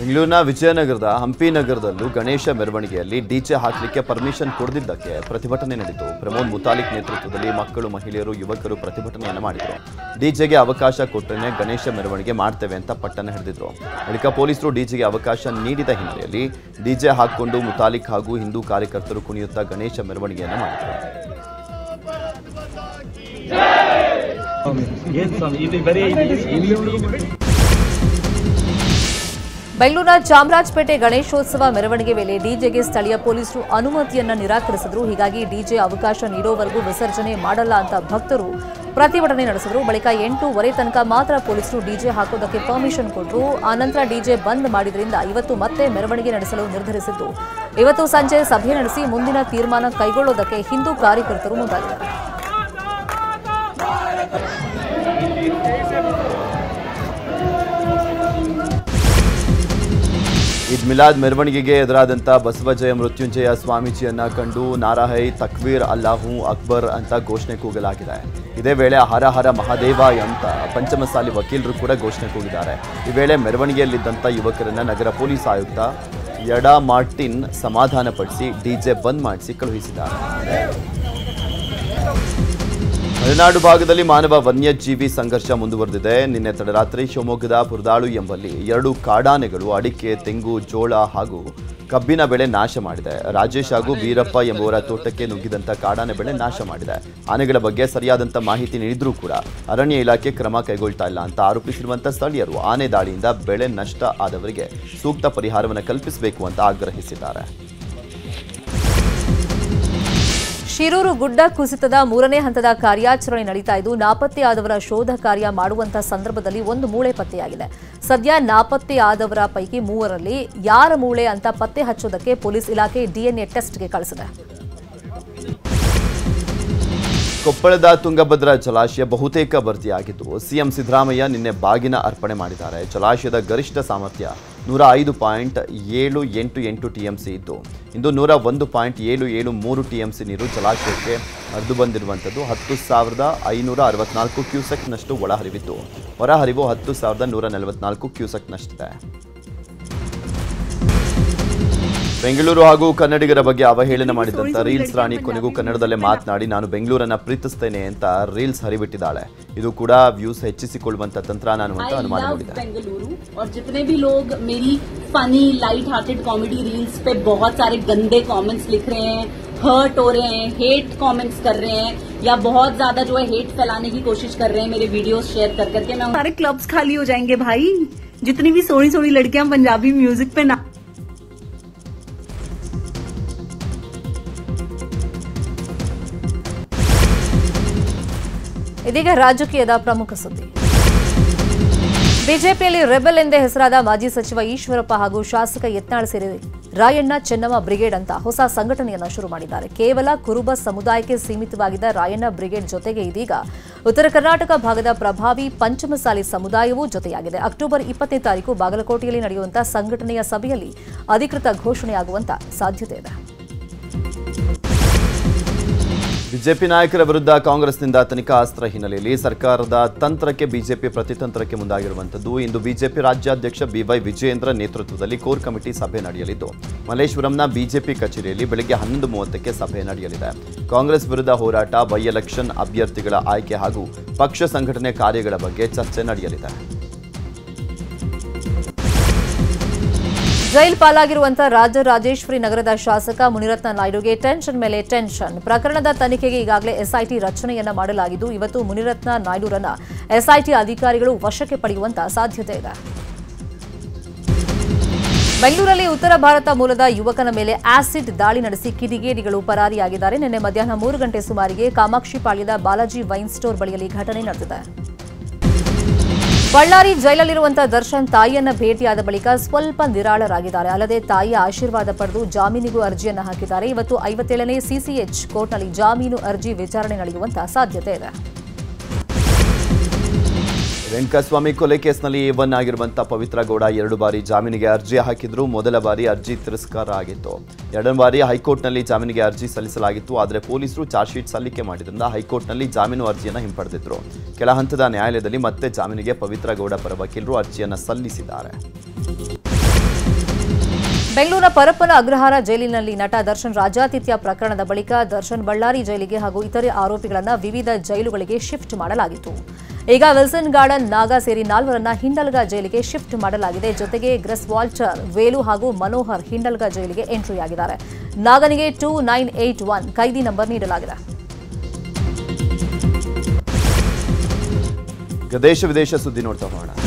ಬೆಂಗಳೂರಿನ ವಿಜಯನಗರದ ಹಂಪಿ ನಗರದಲ್ಲೂ ಗಣೇಶ ಮೆರವಣಿಗೆಯಲ್ಲಿ ಡಿಜೆ ಹಾಕಲಿಕ್ಕೆ ಪರ್ಮಿಷನ್ ಕೊಡದಿದ್ದಕ್ಕೆ ಪ್ರತಿಭಟನೆ ನಡೆಯಿತು ಪ್ರಮೋದ್ ಮುತಾಲಿಕ್ ನೇತೃತ್ವದಲ್ಲಿ ಮಕ್ಕಳು, ಮಹಿಳೆಯರು, ಯುವಕರು ಪ್ರತಿಭಟನೆಯನ್ನು ಮಾಡಿದರು. ಡಿಜೆಗೆ ಅವಕಾಶ ಕೊಟ್ಟರೆ ಗಣೇಶ ಮೆರವಣಿಗೆ ಮಾಡ್ತೇವೆ ಅಂತ ಪಟ್ಟಣ ಹಿಡಿದಿದ್ರು. ಬಳಿಕ ಪೊಲೀಸರು ಡಿಜೆಗೆ ಅವಕಾಶ ನೀಡಿದ ಹಿನ್ನೆಲೆಯಲ್ಲಿ ಡಿಜೆ ಹಾಕಿಕೊಂಡು ಮುತಾಲಿಕ್ ಹಾಗೂ ಹಿಂದೂ ಕಾರ್ಯಕರ್ತರು ಕುಣಿಯುತ್ತಾ ಗಣೇಶ ಮೆರವಣಿಗೆಯನ್ನು ಮಾಡಿದರು. ಬೆಂಗಳೂರಿನ ಚಾಮರಾಜಪೇಟೆ ಗಣೇಶೋತ್ಸವ ಮೆರವಣಿಗೆ ವೇಳೆ ಡಿಜೆಗೆ ಸ್ಥಳೀಯ ಪೊಲೀಸರು ಅನುಮತಿಯನ್ನ ನಿರಾಕರಿಸಿದ್ರು. ಹೀಗಾಗಿ ಡಿಜೆ ಅವಕಾಶ ನೀಡೋವರೆಗೂ ವಿಸರ್ಜನೆ ಮಾಡಲ್ಲ ಅಂತ ಭಕ್ತರು ಪ್ರತಿಭಟನೆ ನಡೆಸಿದ್ರು. ಬಳಿಕ ಎಂಟೂವರೆ ತನಕ ಮಾತ್ರ ಪೊಲೀಸರು ಡಿಜೆ ಹಾಕೋದಕ್ಕೆ ಪರ್ಮಿಷನ್ ಕೊಟ್ಟರು ಆನಂತರ ಡಿಜೆ ಬಂದ್ ಮಾಡಿದ್ರಿಂದ ಇವತ್ತು ಮತ್ತೆ ಮೆರವಣಿಗೆ ನಡೆಸಲು ನಿರ್ಧರಿಸಿದ್ದು. ಇವತ್ತು ಸಂಜೆ ಸಭೆ ನಡೆಸಿ ಮುಂದಿನ ತೀರ್ಮಾನ ಕೈಗೊಳ್ಳೋದಕ್ಕೆ ಹಿಂದೂ ಕಾರ್ಯಕರ್ತರು ಮುಂದಾಗಿದ್ದಾರೆ. ಈದ್ ಮಿಲಾದ್ ಮೆರವಣಿಗೆಗೆ ಎದುರಾದಂಥ ಬಸವಜಯ ಮೃತ್ಯುಂಜಯ ಸ್ವಾಮೀಜಿಯನ್ನ ಕಂಡು ನಾರಾಹೈ ತಕ್ವೀರ್ ಅಲ್ಲಾಹು ಅಕ್ಬರ್ ಅಂತ ಘೋಷಣೆ ಕೂಗಲಾಗಿದೆ. ಇದೇ ವೇಳೆ ಹರ ಹರ ಮಹಾದೇವ ಅಂತ ಪಂಚಮಸಾಲಿ ವಕೀಲರು ಕೂಡ ಘೋಷಣೆ ಕೂಗಿದ್ದಾರೆ. ಈ ವೇಳೆ ಮೆರವಣಿಗೆಯಲ್ಲಿದ್ದಂಥ ಯುವಕರನ್ನ ನಗರ ಪೊಲೀಸ್ ಆಯುಕ್ತ ಯಡಾ ಮಾರ್ಟಿನ್ ಸಮಾಧಾನಪಡಿಸಿ ಡಿಜೆ ಬಂದ್ ಮಾಡಿಸಿ ಕಳುಹಿಸಿದ್ದಾರೆ. ಮಲೆನಾಡು ಭಾಗದಲ್ಲಿ ಮಾನವ ವನ್ಯಜೀವಿ ಸಂಘರ್ಷ ಮುಂದುವರೆದಿದೆ. ನಿನ್ನೆ ತಡರಾತ್ರಿ ಶಿವಮೊಗ್ಗದ ಪುರದಾಳು ಎಂಬಲ್ಲಿ ಎರಡು ಕಾಡಾನೆಗಳು ಅಡಿಕೆ, ತೆಂಗು, ಜೋಳ ಹಾಗೂ ಕಬ್ಬಿನ ಬೆಳೆ ನಾಶ ಮಾಡಿದೆ. ರಾಜೇಶ್ ಹಾಗೂ ವೀರಪ್ಪ ಎಂಬುವರ ತೋಟಕ್ಕೆ ನುಗ್ಗಿದಂಥ ಕಾಡಾನೆ ಬೆಳೆ ನಾಶ ಮಾಡಿದೆ. ಆನೆಗಳ ಬಗ್ಗೆ ಸರಿಯಾದಂಥ ಮಾಹಿತಿ ನೀಡಿದ್ರೂ ಕೂಡ ಅರಣ್ಯ ಇಲಾಖೆ ಕ್ರಮ ಕೈಗೊಳ್ತಾ ಇಲ್ಲ ಅಂತ ಆರೋಪಿಸಿರುವಂಥ ಸ್ಥಳೀಯರು ಆನೆ ದಾಳಿಯಿಂದ ಬೆಳೆ ನಷ್ಟ ಆದವರಿಗೆ ಸೂಕ್ತ ಪರಿಹಾರವನ್ನು ಕಲ್ಪಿಸಬೇಕು ಅಂತ ಆಗ್ರಹಿಸಿದ್ದಾರೆ. ಶಿರೂರು ಗುಡ್ಡ ಕುಸಿತದ ಮೂರನೇ ಹಂತದ ಕಾರ್ಯಾಚರಣೆ ನಡೀತಾ ಇದ್ದು ನಾಪತ್ತೆಯಾದವರ ಶೋಧ ಕಾರ್ಯ ಮಾಡುವಂತಹ ಸಂದರ್ಭದಲ್ಲಿ ಒಂದು ಮೂಳೆ ಪತ್ತೆಯಾಗಿದೆ. ಸದ್ಯ ನಾಪತ್ತೆಯಾದವರ ಪೈಕಿ ಮೂವರಲ್ಲಿ ಯಾರ ಮೂಳೆ ಅಂತ ಪತ್ತೆ ಹಚ್ಚೋದಕ್ಕೆ ಪೊಲೀಸ್ ಇಲಾಖೆ ಡಿಎನ್ಎ ಟೆಸ್ಟ್ಗೆ ಕಳಿಸಿದೆ. ಕೊಪ್ಪಳದ ತುಂಗಭದ್ರಾ ಜಲಾಶಯ ಬಹುತೇಕ ಭರ್ತಿಯಾಗಿದ್ದು, ಸಿಎಂ ಸಿದ್ದರಾಮಯ್ಯ ನಿನ್ನೆ ಬಾಗಿನ ಅರ್ಪಣೆ ಮಾಡಿದ್ದಾರೆ. ಜಲಾಶಯದ ಗರಿಷ್ಠ ಸಾಮರ್ಥ್ಯ ನೂರ ಐದು ಪಾಯಿಂಟ್ ಏಳು ಎಂಟು ಎಂಟು ಟಿಎಂಸಿ ಇತ್ತು. ಇಂದು ನೂರ ಒಂದು ಪಾಯಿಂಟ್ ಏಳು ಏಳು ಮೂರು ಟಿಎಂಸಿ ನೀರು ಜಲಾಶಯಕ್ಕೆ ಹರಿದು ಬಂದಿರುವಂಥದ್ದು. ಹತ್ತು ಸಾವಿರದ ಐನೂರ ಅರವತ್ನಾಲ್ಕು ಕ್ಯೂಸೆಕ್ನಷ್ಟು ಒಳಹರಿವಿತ್ತು. ಹೊರಹರಿವು ಹತ್ತು ಸಾವಿರದ ನೂರ ನಲವತ್ನಾಲ್ಕು ಕ್ಯೂಸೆಕ್ನಷ್ಟಿದೆ. ಬೆಂಗಳೂರು ಹಾಗೂ ಕನ್ನಡಿಗರ ಬಗ್ಗೆ ಅವಹೇಳನ ಮಾಡಿದಂತ ರೀಲ್ಸ್ ರಾಣಿ ಕೊನೆಗೂ ಕನ್ನಡದಲ್ಲೇ ಮಾತನಾಡಿ ನಾನು ಬೆಂಗಳೂರನ್ನ ಪ್ರೀತಿಸ್ತೇನೆ ಅಂತ ರೀಲ್ಸ್ ಹರಿಬಿಟ್ಟಿದ್ದಾಳೆ ಇದು ಕೂಡ ವ್ಯೂಸ್ ಹೆಚ್ಚಿಸಿಕೊಳ್ಳುವಂತ ತಂತ್ರ ಅನ್ನುವಂತ आई ಅನುಮಾನ लव ಮೂಡಿದೆ बेंगलुरु और जितने भी लोग मेरी funny light hearted comedy reels पे बहुत सारे गंदे कमेंट्स लिख रहे हैं हर्ट हो रहे हैं हेट कमेंट्स कर रहे हैं या बहुत ज्यादा जो है हेट फैलाने की कोशिश कर रहे हैं मेरे वीडियोस शेयर कर करके मैं सारे क्लब्स खाली हो जाएंगे भाई जितनी भी सोनी सोनी लड़कियां पंजाबी म्यूजिक पे ना ಇದೀಗ ರಾಜಕೀಯದ ಪ್ರಮುಖ ಸುದ್ದಿ. ಬಿಜೆಪಿಯಲ್ಲಿ ರೆಬೆಲ್ ಎಂದೇ ಹೆಸರಾದ ಮಾಜಿ ಸಚಿವ ಈಶ್ವರಪ್ಪ ಹಾಗೂ ಶಾಸಕ ಯತ್ನಾಳ್ ಸೇರಿ ರಾಯಣ್ಣ ಚೆನ್ನಮ್ಮ ಬ್ರಿಗೇಡ್ ಅಂತ ಹೊಸ ಸಂಘಟನೆಯನ್ನು ಶುರು ಮಾಡಿದ್ದಾರೆ. ಕೇವಲ ಕುರುಬ ಸಮುದಾಯಕ್ಕೆ ಸೀಮಿತವಾಗಿದ್ದ ರಾಯಣ್ಣ ಬ್ರಿಗೇಡ್ ಜೊತೆಗೆ ಇದೀಗ ಉತ್ತರ ಕರ್ನಾಟಕ ಭಾಗದ ಪ್ರಭಾವಿ ಪಂಚಮಸಾಲಿ ಸಮುದಾಯವೂ ಜೊತೆಯಾಗಿದೆ. ಅಕ್ಟೋಬರ್ ಇಪ್ಪತ್ತನೇ ತಾರೀಕು ಬಾಗಲಕೋಟೆಯಲ್ಲಿ ನಡೆಯುವಂತಹ ಸಂಘಟನೆಯ ಸಭೆಯಲ್ಲಿ ಅಧಿಕೃತ ಘೋಷಣೆಯಾಗುವಂತ ಸಾಧ್ಯತೆ ಇದೆ. ಬಿಜೆಪಿ ನಾಯಕರ ವಿರುದ್ಧ ಕಾಂಗ್ರೆಸ್ನಿಂದ ತನಿಖಾ ಅಸ್ತ್ರ ಹಿನ್ನೆಲೆಯಲ್ಲಿ ಸರ್ಕಾರದ ತಂತ್ರಕ್ಕೆ ಬಿಜೆಪಿ ಪ್ರತಿತಂತ್ರಕ್ಕೆ ಮುಂದಾಗಿರುವಂಥದ್ದು. ಇಂದು ಬಿಜೆಪಿ ರಾಜ್ಯಾಧ್ಯಕ್ಷ ಬಿವೈ ವಿಜಯೇಂದ್ರ ನೇತೃತ್ವದಲ್ಲಿ ಕೋರ್ ಕಮಿಟಿ ಸಭೆ ನಡೆಯಲಿದ್ದು, ಮಲ್ಲೇಶ್ವರಂನ ಬಿಜೆಪಿ ಕಚೇರಿಯಲ್ಲಿ ಬೆಳಗ್ಗೆ ಹನ್ನೊಂದು ಮೂವತ್ತಕ್ಕೆ ಸಭೆ ನಡೆಯಲಿದೆ. ಕಾಂಗ್ರೆಸ್ ವಿರುದ್ಧ ಹೋರಾಟ ಬೈ ಎಲೆಕ್ಷನ್ ಅಭ್ಯರ್ಥಿಗಳ ಆಯ್ಕೆ ಹಾಗೂ ಪಕ್ಷ ಸಂಘಟನೆ ಕಾರ್ಯಗಳ ಬಗ್ಗೆ ಚರ್ಚೆ ನಡೆಯಲಿದೆ. ಜೈಲ್ ಪಾಲಾಗಿರುವಂತಹ ರಾಜರಾಜೇಶ್ವರಿ ನಗರದ ಶಾಸಕ ಮುನಿರತ್ನ ನಾಯ್ಡುಗೆ ಟೆನ್ಷನ್ ಮೇಲೆ ಟೆನ್ಷನ್. ಪ್ರಕರಣದ ತನಿಖೆಗೆ ಈಗಾಗಲೇ ಎಸ್ಐಟಿ ರಚನೆಯನ್ನ ಮಾಡಲಾಗಿದ್ದು, ಇವತ್ತು ಮುನಿರತ್ನ ನಾಯ್ಡುರನ್ನ ಎಸ್ಐಟಿ ಅಧಿಕಾರಿಗಳು ವಶಕ್ಕೆ ಪಡೆಯುವಂತ ಸಾಧ್ಯತೆ ಇದೆ. ಬೆಂಗಳೂರಲ್ಲಿ ಉತ್ತರ ಭಾರತ ಮೂಲದ ಯುವಕನ ಮೇಲೆ ಆಸಿಡ್ ದಾಳಿ ನಡೆಸಿ ಕಿಡಿಗೇಡಿಗಳು ಪರಾರಿಯಾಗಿದ್ದಾರೆ. ನಿನ್ನೆ ಮಧ್ಯಾಹ್ನ ಮೂರು ಗಂಟೆ ಸುಮಾರಿಗೆ ಕಾಮಾಕ್ಷಿಪಾಳ್ಯದ ಬಾಲಾಜಿ ವೈನ್ ಸ್ಟೋರ್ ಬಳಿಯಲ್ಲಿ ಘಟನೆ ನಡೆದಿದೆ. ಬಳ್ಳಾರಿ ಜೈಲಲ್ಲಿರುವಂತಹ ದರ್ಶನ್ ತಾಯಿಯನ್ನ ಭೇಟಿಯಾದ ಬಳಿಕ ಸ್ವಲ್ಪ ನಿರಾಳರಾಗಿದ್ದಾರೆ. ಅಲ್ಲದೆ ತಾಯಿಯ ಆಶೀರ್ವಾದ ಪಡೆದು ಜಾಮೀನಿಗೂ ಅರ್ಜಿಯನ್ನು ಹಾಕಿದ್ದಾರೆ. ಇವತ್ತು ಐವತ್ತೇಳನೇ ಸಿಸಿಎಚ್ ಕೋರ್ಟ್ನಲ್ಲಿ ಜಾಮೀನು ಅರ್ಜಿ ವಿಚಾರಣೆ ನಡೆಯುವಂತಹ ಸಾಧ್ಯತೆ ಇದೆ. ರೇಣುಕಾಸ್ವಾಮಿ ಕೊಲೆ ಕೇಸ್ನಲ್ಲಿ ಒನ್ ಆಗಿರುವಂಥ ಪವಿತ್ರ ಗೌಡ ಎರಡು ಬಾರಿ ಜಾಮೀನಿಗೆ ಅರ್ಜಿ ಹಾಕಿದ್ರು. ಮೊದಲ ಬಾರಿ ಅರ್ಜಿ ತಿರಸ್ಕಾರ ಆಗಿತ್ತು. ಎರಡನೇ ಬಾರಿ ಹೈಕೋರ್ಟ್ನಲ್ಲಿ ಜಾಮೀನಿಗೆ ಅರ್ಜಿ ಸಲ್ಲಿಸಲಾಗಿತ್ತು. ಆದರೆ ಪೊಲೀಸರು ಚಾರ್ಜ್ ಶೀಟ್ ಸಲ್ಲಿಕೆ ಮಾಡಿದ್ರಿಂದ ಹೈಕೋರ್ಟ್ನಲ್ಲಿ ಜಾಮೀನು ಅರ್ಜಿಯನ್ನು ಹಿಂಪಡೆದಿದ್ರು. ಕೆಳ ಹಂತದ ನ್ಯಾಯಾಲಯದಲ್ಲಿ ಮತ್ತೆ ಜಾಮೀನಿಗೆ ಪವಿತ್ರ ಗೌಡ ಪರ ವಕೀಲರು ಅರ್ಜಿಯನ್ನು ಸಲ್ಲಿಸಿದ್ದಾರೆ. ಬೆಂಗಳೂರಿನ ಪರಪ್ಪನ ಅಗ್ರಹಾರ ಜೈಲಿನಲ್ಲಿ ನಟ ದರ್ಶನ್ ರಾಜಾತಿಥ್ಯ ಪ್ರಕರಣದ ಬಳಿಕ ದರ್ಶನ್ ಬಳ್ಳಾರಿ ಜೈಲಿಗೆ ಹಾಗೂ ಇತರೆ ಆರೋಪಿಗಳನ್ನು ವಿವಿಧ ಜೈಲುಗಳಿಗೆ ಶಿಫ್ಟ್ ಮಾಡಲಾಗಿತ್ತು. ಈಗ ವಿಲ್ಸನ್ ಗಾರ್ಡನ್ ನಾಗಾ ಸೇರಿ ನಾಲ್ವರನ್ನ ಹಿಂಡಲ್ಗ ಜೈಲಿಗೆ ಶಿಫ್ಟ್ ಮಾಡಲಾಗಿದೆ. ಜೊತೆಗೆ ಗ್ರೆಸ್ ವಾಲ್ಟರ್ ವೇಲು ಹಾಗೂ ಮನೋಹರ್ ಹಿಂಡಲ್ಗ ಜೈಲಿಗೆ ಎಂಟ್ರಿಯಾಗಿದ್ದಾರೆ ನಾಗನಿಗೆ ಟೂ ನೈನ್ ಏಟ್ ಒನ್ ಕೈದಿ ನಂಬರ್ ನೀಡಲಾಗಿದೆ. ದೇಶ ವಿದೇಶ ಸುದ್ದಿ ನೋಡ್ತಾ ಹೋಗೋಣ.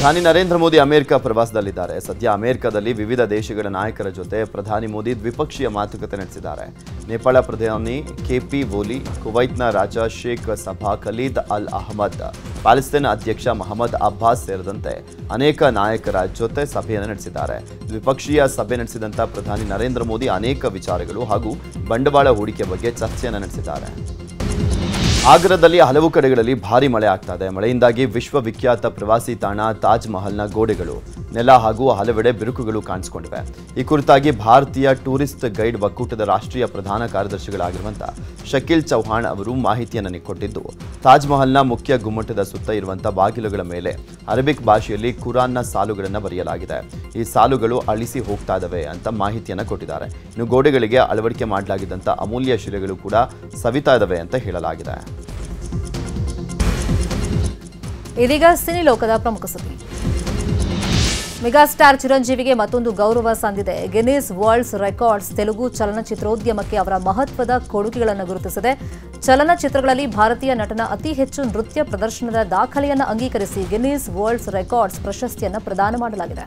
ಪ್ರಧಾನಿ ನರೇಂದ್ರ ಮೋದಿ ಅಮೆರಿಕ ಪ್ರವಾಸದಲ್ಲಿದ್ದಾರೆ. ಸದ್ಯ ಅಮೆರಿಕದಲ್ಲಿ ವಿವಿಧ ದೇಶಗಳ ನಾಯಕರ ಜೊತೆ ಪ್ರಧಾನಿ ಮೋದಿ ದ್ವಿಪಕ್ಷೀಯ ಮಾತುಕತೆ ನಡೆಸಿದ್ದಾರೆ. ನೇಪಾಳ ಪ್ರಧಾನಿ ಕೆಪಿ ಓಲಿ, ಕುವೈತ್ನ ರಾಜ ಶೇಖ್ ಸಭಾ ಖಲೀದ್ ಅಲ್ ಅಹಮದ್ ಪ್ಯಾಲೆಸ್ತೇನ್ ಅಧ್ಯಕ್ಷ ಮಹಮ್ಮದ್ ಅಬ್ಬಾಸ್ ಸೇರಿದಂತೆ ಅನೇಕ ನಾಯಕರ ಜೊತೆ ಸಭೆಯನ್ನು ನಡೆಸಿದ್ದಾರೆ. ದ್ವಿಪಕ್ಷೀಯ ಸಭೆ ನಡೆಸಿದಂಥ ಪ್ರಧಾನಿ ನರೇಂದ್ರ ಮೋದಿ ಅನೇಕ ವಿಚಾರಗಳು ಹಾಗೂ ಬಂಡವಾಳ ಹೂಡಿಕೆ ಬಗ್ಗೆ ಚರ್ಚೆಯನ್ನು ನಡೆಸಿದ್ದಾರೆ. ಆಗ್ರಾದಲ್ಲಿ ಹಲವು ಕಡೆಗಳಲ್ಲಿ ಭಾರಿ ಮಳೆ ಆಗ್ತಾ ಇದೆ. ಮಳೆಯಿಂದಾಗಿ ವಿಶ್ವವಿಖ್ಯಾತ ಪ್ರವಾಸಿ ತಾಣ ತಾಜ್ ಮಹಲ್ನ ಗೋಡೆಗಳು ನೆಲ ಹಾಗೂ ಹಲವೆಡೆ ಬಿರುಕುಗಳು ಕಾಣಿಸಿಕೊಂಡಿವೆ. ಈ ಕುರಿತಾಗಿ ಭಾರತೀಯ ಟೂರಿಸ್ಟ್ ಗೈಡ್ ಒಕ್ಕೂಟದ ರಾಷ್ಟ್ರೀಯ ಪ್ರಧಾನ ಕಾರ್ಯದರ್ಶಿಗಳಾಗಿರುವಂತಹ ಶಕೀಲ್ ಚೌಹಾಣ್ ಅವರು ಮಾಹಿತಿಯನ್ನು ಕೊಟ್ಟಿದ್ದು ತಾಜ್ ಮಹಲ್ನ ಮುಖ್ಯ ಗುಮ್ಮಟದ ಸುತ್ತ ಇರುವಂತಹ ಬಾಗಿಲುಗಳ ಮೇಲೆ ಅರಬಿಕ್ ಭಾಷೆಯಲ್ಲಿ ಕುರಾನ್ನ ಸಾಲುಗಳನ್ನು ಬರೆಯಲಾಗಿದೆ. ಈ ಸಾಲುಗಳು ಅಳಿಸಿ ಹೋಗ್ತಾ ಇದ್ದಾವೆ ಅಂತ ಮಾಹಿತಿಯನ್ನು ಕೊಟ್ಟಿದ್ದಾರೆ. ಇನ್ನು ಗೋಡೆಗಳಿಗೆ ಅಳವಡಿಕೆ ಮಾಡಲಾಗಿದ್ದಂಥ ಅಮೂಲ್ಯ ಶಿಲೆಗಳು ಕೂಡ ಸವಿತಾ ಇದ್ದಾವೆ ಅಂತ ಹೇಳಲಾಗಿದೆ. ಇದೀಗ ಸಿನಿ ಲೋಕದ ಪ್ರಮುಖ ಸುದ್ದಿ. ಮೆಗಾಸ್ಟಾರ್ ಚಿರಂಜೀವಿಗೆ ಮತ್ತೊಂದು ಗೌರವ ಸಂದಿದೆ. ಗೆನೀಸ್ ವರ್ಲ್ಡ್ಸ್ ರೆಕಾರ್ಡ್ಸ್ ತೆಲುಗು ಚಲನಚಿತ್ರೋದ್ಯಮಕ್ಕೆ ಅವರ ಮಹತ್ವದ ಕೊಡುಗೆಗಳನ್ನು ಗುರುತಿಸಿದೆ. ಚಲನಚಿತ್ರಗಳಲ್ಲಿ ಭಾರತೀಯ ನಟನ ಅತಿ ಹೆಚ್ಚು ನೃತ್ಯ ಪ್ರದರ್ಶನದ ದಾಖಲೆಯನ್ನು ಅಂಗೀಕರಿಸಿ ಗೆನೀಸ್ ವರ್ಲ್ಡ್ಸ್ ರೆಕಾರ್ಡ್ಸ್ ಪ್ರಶಸ್ತಿಯನ್ನು ಪ್ರದಾನ ಮಾಡಲಾಗಿದೆ.